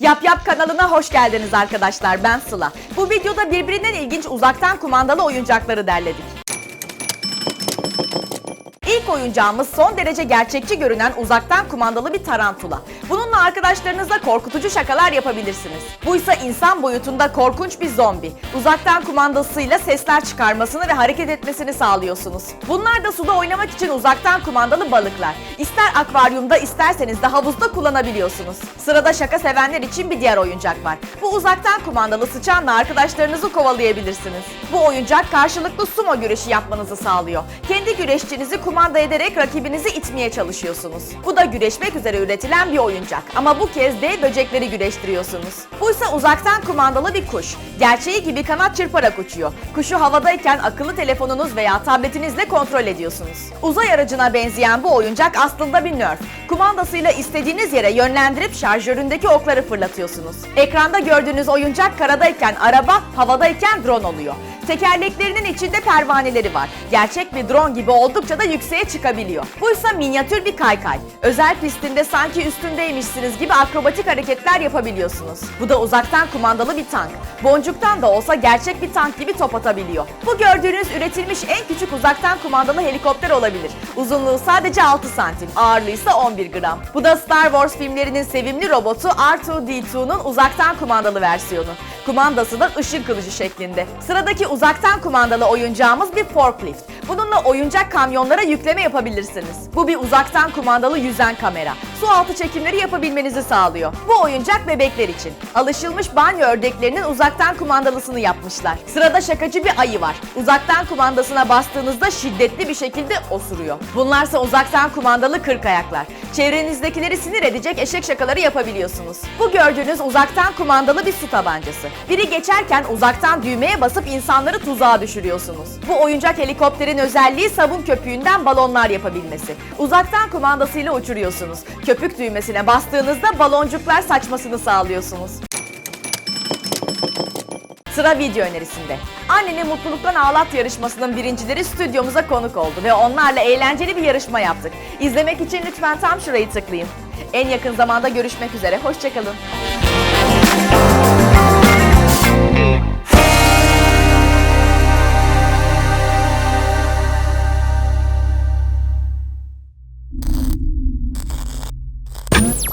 Yap Yap kanalına hoş geldiniz arkadaşlar. Ben Sıla. Bu videoda birbirinden ilginç uzaktan kumandalı oyuncakları derledik. Oyuncağımız son derece gerçekçi görünen uzaktan kumandalı bir tarantula. Bununla arkadaşlarınızla korkutucu şakalar yapabilirsiniz. Bu ise insan boyutunda korkunç bir zombi. Uzaktan kumandasıyla sesler çıkarmasını ve hareket etmesini sağlıyorsunuz. Bunlar da suda oynamak için uzaktan kumandalı balıklar. İster akvaryumda isterseniz de havuzda kullanabiliyorsunuz. Sırada şaka sevenler için bir diğer oyuncak var. Bu uzaktan kumandalı sıçanla arkadaşlarınızı kovalayabilirsiniz. Bu oyuncak karşılıklı sumo güreşi yapmanızı sağlıyor. Kendi güreşçinizi kumanda ederek rakibinizi itmeye çalışıyorsunuz. Bu da güreşmek üzere üretilen bir oyuncak. Ama bu kez dev böcekleri güreştiriyorsunuz. Bu ise uzaktan kumandalı bir kuş. Gerçeği gibi kanat çırparak uçuyor. Kuşu havadayken akıllı telefonunuz veya tabletinizle kontrol ediyorsunuz. Uzay aracına benzeyen bu oyuncak aslında bir nerf. Kumandasıyla istediğiniz yere yönlendirip şarjöründeki okları fırlatıyorsunuz. Ekranda gördüğünüz oyuncak karadayken araba, havadayken drone oluyor. Tekerleklerinin içinde pervaneleri var. Gerçek bir drone gibi oldukça da yükseğe çıkabiliyor. Bu ise minyatür bir kaykay. Özel pistinde sanki üstündeymişsiniz gibi akrobatik hareketler yapabiliyorsunuz. Bu da uzaktan kumandalı bir tank. Boncuktan da olsa gerçek bir tank gibi top atabiliyor. Bu gördüğünüz üretilmiş en küçük uzaktan kumandalı helikopter olabilir. Uzunluğu sadece 6 santim, ağırlığı ise 11 gram. Bu da Star Wars filmlerinin sevimli robotu R2-D2'nun uzaktan kumandalı versiyonu. Kumandası da ışın kılıcı şeklinde. Sıradaki uzaktan kumandalı oyuncağımız bir forklift. Bununla oyuncak kamyonlara yükleme yapabilirsiniz. Bu bir uzaktan kumandalı yüzen kamera. Su altı çekimleri yapabilmenizi sağlıyor. Bu oyuncak bebekler için. Alışılmış banyo ördeklerinin uzaktan kumandalısını yapmışlar. Sırada şakacı bir ayı var. Uzaktan kumandasına bastığınızda şiddetli bir şekilde osuruyor. Bunlarsa uzaktan kumandalı kırk ayaklar. Çevrenizdekileri sinir edecek eşek şakaları yapabiliyorsunuz. Bu gördüğünüz uzaktan kumandalı bir su tabancası. Biri geçerken uzaktan düğmeye basıp insanları tuzağa düşürüyorsunuz. Bu oyuncak helikopterin özelliği sabun köpüğünden balonlar yapabilmesi. Uzaktan kumandasıyla uçuruyorsunuz. Köpük düğmesine bastığınızda baloncuklar saçmasını sağlıyorsunuz. Sıra video önerisinde. Anneni mutluluktan ağlat yarışmasının birincileri stüdyomuza konuk oldu ve onlarla eğlenceli bir yarışma yaptık. İzlemek için lütfen tam şurayı tıklayın. En yakın zamanda görüşmek üzere, hoşçakalın.